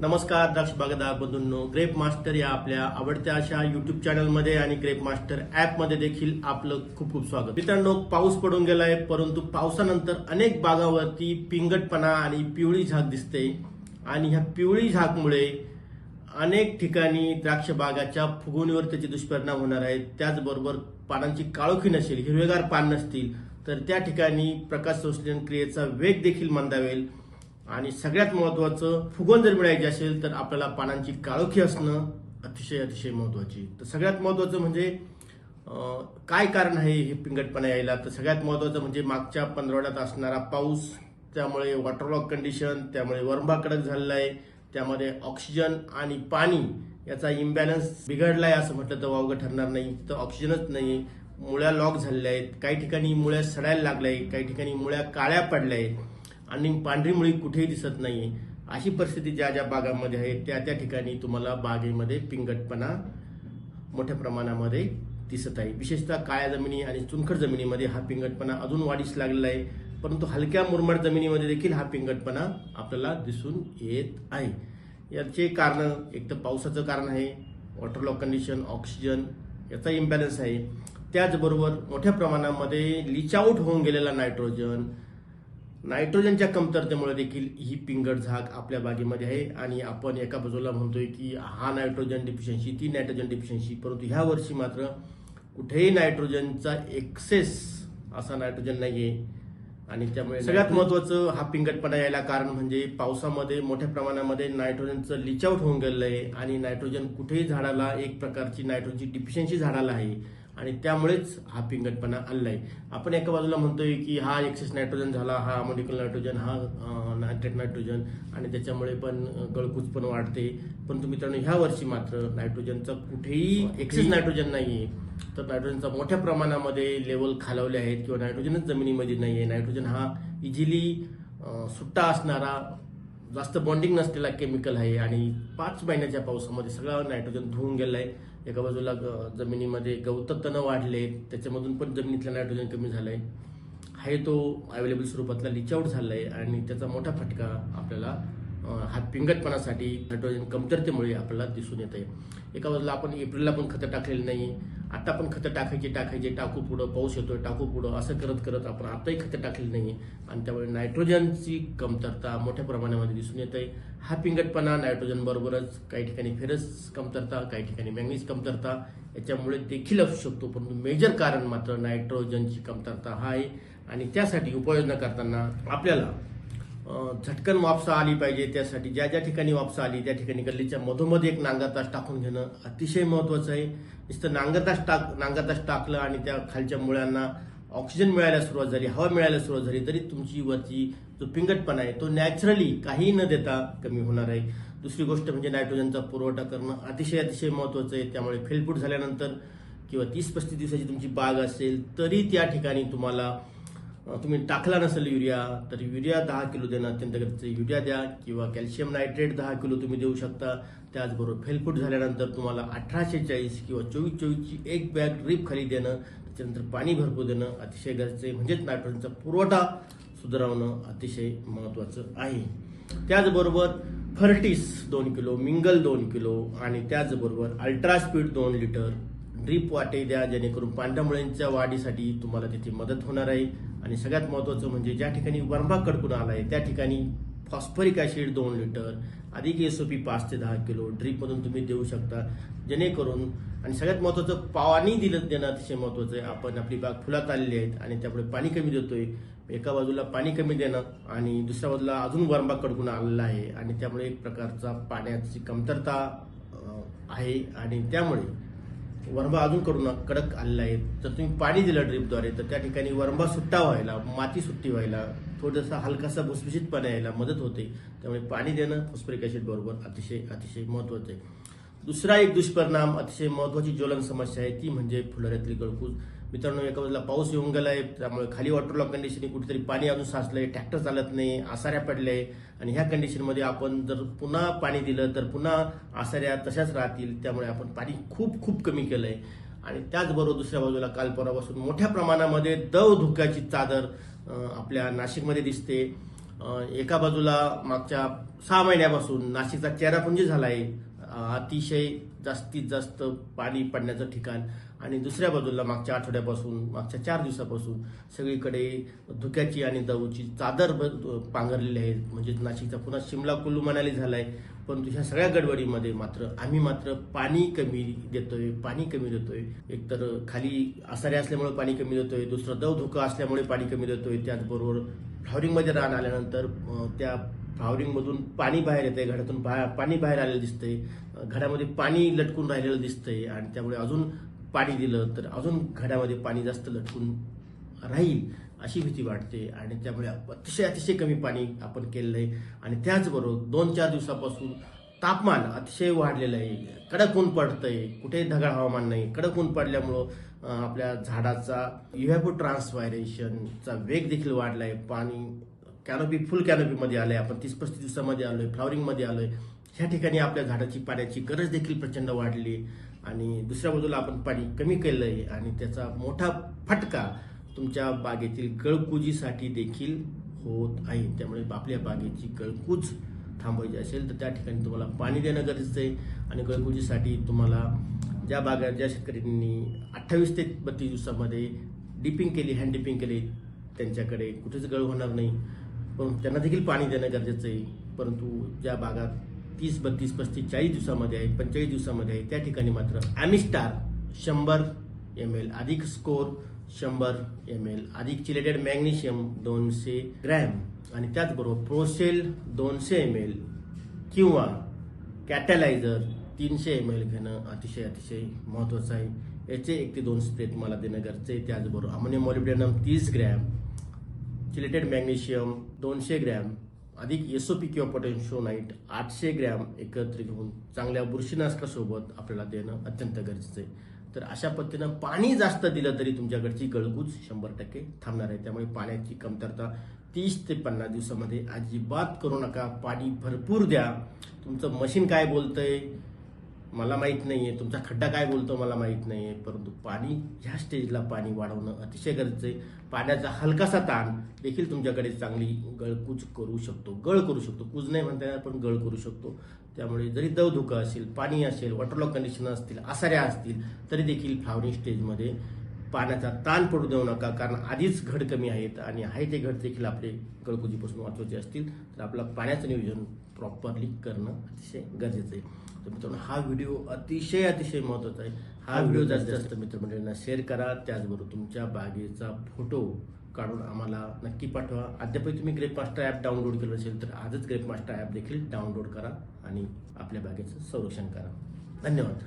नमस्कार द्राक्ष बागायतदार बंधूंनो. ग्रेप मास्टर या आपल्या आवडत्या अशा युट्यूब चॅनलमध्ये आणि ग्रेप मास्टर ॲपमध्ये देखील आपलं खूप खूप स्वागत. मित्रांनो पाऊस पडून गेलाय परंतु पावसानंतर अनेक बागावरती पिंगटपणा आणि पिवळी झाक दिसते. आणि ह्या पिवळी झाकमुळे अनेक ठिकाणी द्राक्ष बागाच्या फुगवणीवर त्याचे दुष्परिणाम होणार आहेत. त्याचबरोबर पानांची काळोखी नसेल हिरवेगार पान नसतील तर त्या ठिकाणी प्रकाश संश्लेषण क्रियेचा वेग देखील मंदावेल. आणि सगळ्यात महत्वाचं फुगवण जर मिळायची असेल तर आपल्याला पानांची काळोखी असणं अतिशय अतिशय महत्वाची. तर सगळ्यात महत्वाचं म्हणजे काय कारण आहे हे पिंगटपणा यायला? तर सगळ्यात महत्वाचं म्हणजे मागच्या पंधरवड्यात असणारा पाऊस त्यामुळे वॉटरलॉक कंडिशन त्यामुळे वर्मा कडक झालेला आहे त्यामध्ये ऑक्सिजन आणि पाणी याचा इम्बॅलन्स बिघडलाय असं म्हटलं तर वावगं ठरणार नाही. तर ऑक्सिजनच नाही मुळ्या लॉक झालेल्या आहेत. काही ठिकाणी मुळ्या सडायला लागल्या आहेत काही ठिकाणी मुळ्या काळ्या पडल्या आहेत आणि पांढरी मुळी कुठेही दिसत नाही अशी परिस्थिती ज्या ज्या बागांमध्ये आहे त्या त्या ठिकाणी तुम्हाला बागेमध्ये पिंगटपणा मोठ्या प्रमाणामध्ये दिसत आहे. विशेषतः काळ्या जमिनी आणि चुनखड जमिनीमध्ये हा पिंगटपणा अजून वाढीस लागलेला आहे. परंतु हलक्या मुरमाड जमिनीमध्ये देखील हा पिंगटपणा आपल्याला दिसून येत आहे. याचे कारण एक तर पावसाचं कारण आहे वॉटरलॉक कंडिशन ऑक्सिजन याचा इम्बॅलन्स आहे. त्याचबरोबर मोठ्या प्रमाणामध्ये लिचआउट होऊन गेलेला नायट्रोजन नायट्रोजनच्या कमतरतेमुळे देखील ही पिंगट झाक आपल्या बागेमध्ये आहे. आणि आपण एका बाजूला म्हणतोय की हा नायट्रोजन डिफिशियन्सी ती नायट्रोजन डिफिशियन्सी परंतु ह्या वर्षी मात्र कुठेही नायट्रोजनचा एक्सेस असा नायट्रोजन नाहीये. आणि त्यामुळे सगळ्यात महत्वाचं हा पिंगटपणा यायला कारण म्हणजे पावसामध्ये मोठ्या प्रमाणामध्ये नायट्रोजनचं लिच आउट होऊन गेलेलं आहे. आणि नायट्रोजन कुठेही झाडाला एक प्रकारची नायट्रोजनची डिफिशियन्सी झाडाला आहे. आणि त्यामुळेच हा पिंगटपणा आलाय आपण एका बाजूला म्हणतोय की हा एक्सेस नायट्रोजन झाला हा अमोनिकल नायट्रोजन हा नायट्रेट नायट्रोजन आणि त्याच्यामुळे पण गळकूच पण वाढते. परंतु मित्रांनो ह्या वर्षी मात्र नायट्रोजनचं कुठेही एक्सेस नायट्रोजन नाहीये. तर नायट्रोजनचा मोठ्या प्रमाणामध्ये लेवल खालवले आहेत किंवा नायट्रोजनच जमिनीमध्ये नाहीये. नायट्रोजन हा इझिली सुट्टा असणारा जास्त बॉन्डिंग नसलेला केमिकल आहे. आणि पाच महिन्याच्या पावसामध्ये सगळं नायट्रोजन धुवून गेलंय. एका बाजूला ग- जमिनीमध्ये गवत तण वाढले त्याच्यामधून पण जमिनीतलं नायट्रोजन कमी झालंय. आहे तो अवेलेबल स्वरूपातला लिचआउट झाला झालाय आणि त्याचा मोठा फटका आपल्याला अं, हा पिंगटपणासाठी नायट्रोजन कमतरतेमुळे आपल्याला दिसून येत आहे एका बाजूला आपण एप्रिलला पण खतं टाकलेली नाही आता पण खतं टाकायची टाकायचे टाकू पुढं पाऊस येतोय टाकू पुढं असं करत करत आपण आताही खतं टाकलेली नाही. आणि त्यामुळे नायट्रोजनची कमतरता मोठ्या प्रमाणामध्ये दिसून येत आहे हा पिंगटपणा नायट्रोजन बरोबरच काही ठिकाणी फेरस कमतरता काही ठिकाणी मॅंगनीज कमतरता याच्यामुळे देखील असू शकतो. परंतु मेजर कारण मात्र नायट्रोजनची कमतरता हा आहे. आणि त्यासाठी उपाययोजना करताना आपल्याला झटकन वापसा आली पाहिजे त्यासाठी ज्या ज्या ठिकाणी वापसा आली त्या ठिकाणी गल्लीच्या मधोमध एक नांगरतास टाकून घेणं अतिशय महत्वाचं आहे. नुसतं नांगरतास टाक नांगरतास टाकलं आणि त्या खालच्या मुळ्यांना ऑक्सिजन मिळायला सुरुवात झाली हवा मिळायला सुरुवात झाली तरी तुमची वरची जो पिंगटपणा आहे तो नॅचरली काही न देता कमी होणार आहे. दुसरी गोष्ट म्हणजे नायट्रोजनचा पुरवठा करणं अतिशय अतिशय महत्वाचं आहे. त्यामुळे फेलफूट झाल्यानंतर किंवा तीस पस्तीस दिवसाची तुमची बाग असेल तरी त्या ठिकाणी तुम्हाला तुम्ही टाकला नसेल युरिया तर युरिया दहा किलो देणं अत्यंत गरजेचं युरिया द्या किंवा कॅल्शियम नायट्रेट दहा किलो तुम्ही देऊ शकता. त्याचबरोबर फेलफूट झाल्यानंतर तुम्हाला अठराशे चाळीस किंवा चोवीस चोवीसची एक बॅग ड्रीप खाली देणं त्याच्यानंतर पाणी भरपूर देणं अतिशय गरजेचं आहे. म्हणजेच नायट्रोजनचा पुरवठा सुधारवणं अतिशय महत्वाचं आहे. त्याचबरोबर फर्टिस दोन किलो मिंगल दोन किलो आणि त्याचबरोबर अल्ट्रा स्पीड दोन लिटर ड्रीप वाटे द्या जेणेकरून पांढऱ्या मुळ्यांच्या वाढीसाठी तुम्हाला त्याची मदत होणार आहे. आणि सगळ्यात महत्वाचं म्हणजे ज्या ठिकाणी वर्मा कडकून आलाय त्या ठिकाणी फॉस्फरिक ऍसिड दोन लिटर अधिक एसओपी पाच ते दहा किलो ड्रीपमधून तुम्ही देऊ शकता. जेणेकरून आणि सगळ्यात महत्वाचं पाणी दिलं देणं अतिशय महत्वाचं आहे. आपण आपली बाग फुलात आलेली आहेत आणि त्यामुळे पाणी कमी देतोय. एका बाजूला पाणी कमी देणं आणि दुसऱ्या बाजूला अजून वरबाग कडकून आलेला आहे. आणि त्यामुळे एक प्रकारचा पाण्याची कमतरता आहे. आणि त्यामुळे वरंबा अजून कडून कडक आलेला आहे. जर तुम्ही पाणी दिलं ड्रीपद्वारे तर त्या ठिकाणी वरंबा सुट्टा व्हायला माती सुट्टी व्हायला थोडासा हलकासा भुसभुशीतपणा यायला मदत होते. त्यामुळे पाणी देणं फॉस्फरिक ऍसिड बरोबर अतिशय अतिशय महत्वाचं आहे. दुसरा एक दुष्परिणाम अतिशय महत्वाची ज्वलन समस्या आहे ती म्हणजे फुलाऱ्यातली गळकूज मित्रांनो एका बाजूला पाऊस येऊन गेलाय त्यामुळे खाली वॉटरलॉक कंडिशन कुठेतरी पाणी अजून साचलंय ट्रॅक्टर चालत नाही आसाऱ्या पडल्या आणि ह्या कंडिशनमध्ये आपण जर पुन्हा पाणी दिलं तर पुन्हा आसाऱ्या तशाच राहतील. त्यामुळे आपण पाणी खूप खूप कमी केलंय. आणि त्याचबरोबर दुसऱ्या बाजूला काल परवापासून मोठ्या प्रमाणामध्ये दव धुक्याची चादर आपल्या नाशिकमध्ये दिसते. एका बाजूला मागच्या सहा महिन्यापासून नाशिकचा चेहरापुंजी झाला आहे अतिशय जास्तीत जास्त पाणी पडण्याचं ठिकाण. आणि दुसऱ्या बाजूला मागच्या आठवड्यापासून मागच्या चार दिवसापासून सगळीकडे धुक्याची आणि दवची चादर ब- पांघरलेली आहे म्हणजे नाशिकचा पुन्हा शिमला कुल्लू मनाली झालाय. परंतु ह्या सगळ्या गडबडीमध्ये मात्र आम्ही मात्र पाणी कमी देतोय पाणी कमी देतोय. एकतर खाली आसारे असल्यामुळे पाणी कमी देतोय दुसरं दव धुकं असल्यामुळे पाणी कमी देतोय. त्याचबरोबर फ्लॉवरिंगमध्ये रान आल्यानंतर त्या फ्लॉवरिंगमधून पाणी बाहेर येते घरातून बा- पाणी बाहेर आलेलं दिसतंय. घरामध्ये पाणी लटकून राहिलेलं दिसतंय आणि त्यामुळे अजून पाणी दिलं तर अजून घरामध्ये पाणी जास्त लटकून राहील अशी भीती वाटते आणि त्यामुळे अतिशय अतिशय कमी पाणी आपण केलेलं आहे. आणि त्याचबरोबर दोन चार दिवसापासून तापमान अतिशय वाढलेलं आहे. कडक ऊन पडतंय. कुठेही ढगाळ हवामान नाही. कडक ऊन पडल्यामुळं आपल्या झाडाचा इव्हॅपो ट्रान्सपायरेशनचा वेग देखील वाढला आहे पाणी कॅनोपी फुल कॅनोपीमध्ये आलंय. आपण तीस पस्तीस दिवसामध्ये आलोय फ्लॉवरिंगमध्ये आलोय. ह्या ठिकाणी आपल्या झाडाची पाण्याची गरज देखील प्रचंड वाढली. आणि दुसऱ्या बाजूला आपण पाणी कमी केलं आहे आणि त्याचा मोठा फटका तुमच्या बागेतील गळकुजीसाठी देखील होत आहे. त्यामुळे आपल्या बागेची गळकूज थांबवायची असेल तर त्या ठिकाणी तुम्हाला पाणी देणं गरजेचं आहे. आणि गळकुजीसाठी तुम्हाला ज्या बागा ज्या शेतकऱ्यांनी अठ्ठावीस ते बत्तीस दिवसामध्ये डिपिंग केली हँड डिपिंग केली त्यांच्याकडे कुठेच गळ होणार नाही. पण त्यांना देखील पाणी देणं गरजेचं आहे. परंतु ज्या भागात तीस बत्तीस पस्तीस चाळीस दिवसामध्ये आहे पंचेचाळीस दिवसामध्ये आहे त्या ठिकाणी मात्र ॲमिस्टार शंभर एम एल अधिक स्कोर शंभर एम एल अधिक चिलेटेड मॅग्नेशियम दोनशे ग्रॅम आणि त्याचबरोबर प्रोसेल दोनशे एम एल किंवा कॅटॅलायझर तीनशे एम एल घेणं अतिशय अतिशय महत्त्वाचं आहे. याचे एक ते दोन स्प्रे तुम्हाला देणं गरजेचं आहे. त्याचबरोबर अमोनियम मॉलिब्डेनम तीस ग्रॅम चिलेटेड मॅग्नेशियम दोनशे ग्रॅम अधिक एसओपी किंवा पोटॅन्शिओनाईट आठशे ग्रॅम एकत्र घेऊन चांगल्या बुरशीनाशकासोबत आपल्याला देणं अत्यंत गरजेचं आहे. तर अशा पद्धतीनं पाणी जास्त दिलं तरी तुमच्याकडची गळगूच शंभर टक्के थांबणार आहे. त्यामुळे पाण्याची कमतरता तीस ते पन्नास दिवसामध्ये अजिबात करू नका. पाणी भरपूर द्या. तुमचं मशीन काय बोलतंय? मला माहीत नाही आहे तुमचा खड्डा काय बोलतो मला माहीत नाही आहे परंतु पाणी ह्या स्टेजला पाणी वाढवणं अतिशय गरजेचं आहे पाण्याचा हलकासा ताण देखील तुमच्याकडे चांगली गळकूज करू शकतो. गळ करू शकतो. कूज नाही म्हणता येणार पण गळ करू शकतो. त्यामुळे जरी दव धुकं असेल पाणी असेल वॉटरलॉक कंडिशन असतील आसाऱ्या असतील तरी देखील फ्लावरिंग स्टेजमध्ये पाण्याचा ताण पडू देऊ नका कारण आधीच घड कमी आहेत आणि आहे ते घड देखील आपले गळकुजीपासून वाचवायचे असतील तर आपलं पाण्याचं नियोजन प्रॉपरली करणं अतिशय गरजेचं आहे तर मित्रांनो हा व्हिडिओ अतिशय अतिशय महत्त्वाचा आहे. हा व्हिडिओ जास्तीत जास्त. मित्रमंडळींना शेअर करा. त्याचबरोबर तुमच्या बागेचा फोटो काढून आम्हाला नक्की पाठवा. अद्यापही तुम्ही ग्रेप मास्टर ॲप डाउनलोड केलं असेल तर आजच ग्रेप मास्टर ॲप देखील डाउनलोड करा आणि आपल्या बागेचं संरक्षण करा. धन्यवाद.